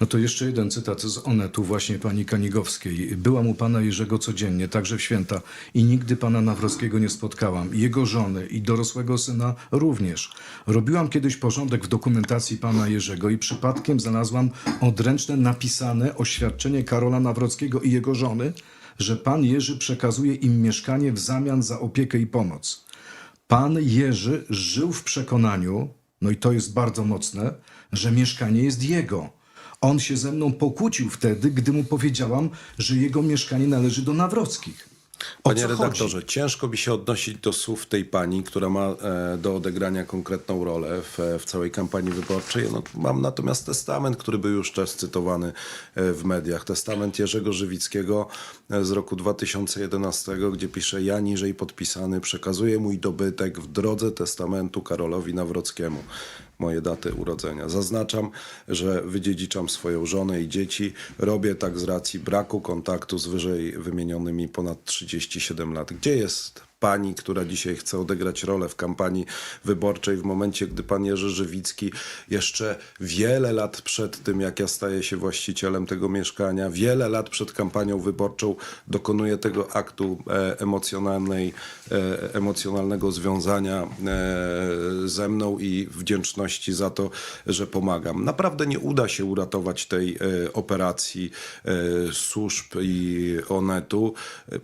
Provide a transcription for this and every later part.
No to jeszcze jeden cytat z Onetu właśnie pani Kanigowskiej. Byłam u pana Jerzego codziennie, także w święta i nigdy pana Nawrockiego nie spotkałam. Jego żony i dorosłego syna również. Robiłam kiedyś porządek w dokumentacji pana Jerzego i przypadkiem znalazłam odręczne napisane oświadczenie Karola Nawrockiego i jego żony, że pan Jerzy przekazuje im mieszkanie w zamian za opiekę i pomoc. Pan Jerzy żył w przekonaniu, no i to jest bardzo mocne, że mieszkanie jest jego. On się ze mną pokłócił wtedy, gdy mu powiedziałam, że jego mieszkanie należy do Nawrockich. O Panie redaktorze, chodzi? ciężko mi się odnosić do słów tej pani, która ma e, do odegrania konkretną rolę w, w całej kampanii wyborczej. No, mam natomiast testament, który był już też cytowany e, w mediach. Testament Jerzego Żywickiego e, z roku 2011, gdzie pisze ja niżej podpisany przekazuję mój dobytek w drodze testamentu Karolowi Nawrockiemu. Moje daty urodzenia. Zaznaczam, że wydziedziczam swoją żonę i dzieci. Robię tak z racji braku kontaktu z wyżej wymienionymi ponad 37 lat. Gdzie jest pani, która dzisiaj chce odegrać rolę w kampanii wyborczej w momencie, gdy pan Jerzy Żywicki jeszcze wiele lat przed tym, jak ja staję się właścicielem tego mieszkania, wiele lat przed kampanią wyborczą dokonuje tego aktu e, emocjonalnej, e, emocjonalnego związania e, ze mną i wdzięczności za to, że pomagam. Naprawdę nie uda się uratować tej e, operacji e, służb i Onetu. E,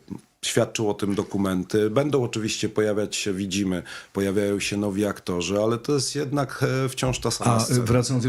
Świadczą o tym dokumenty. Będą oczywiście pojawiać się, widzimy, pojawiają się nowi aktorzy, ale to jest jednak e, wciąż ta sama A scena. wracając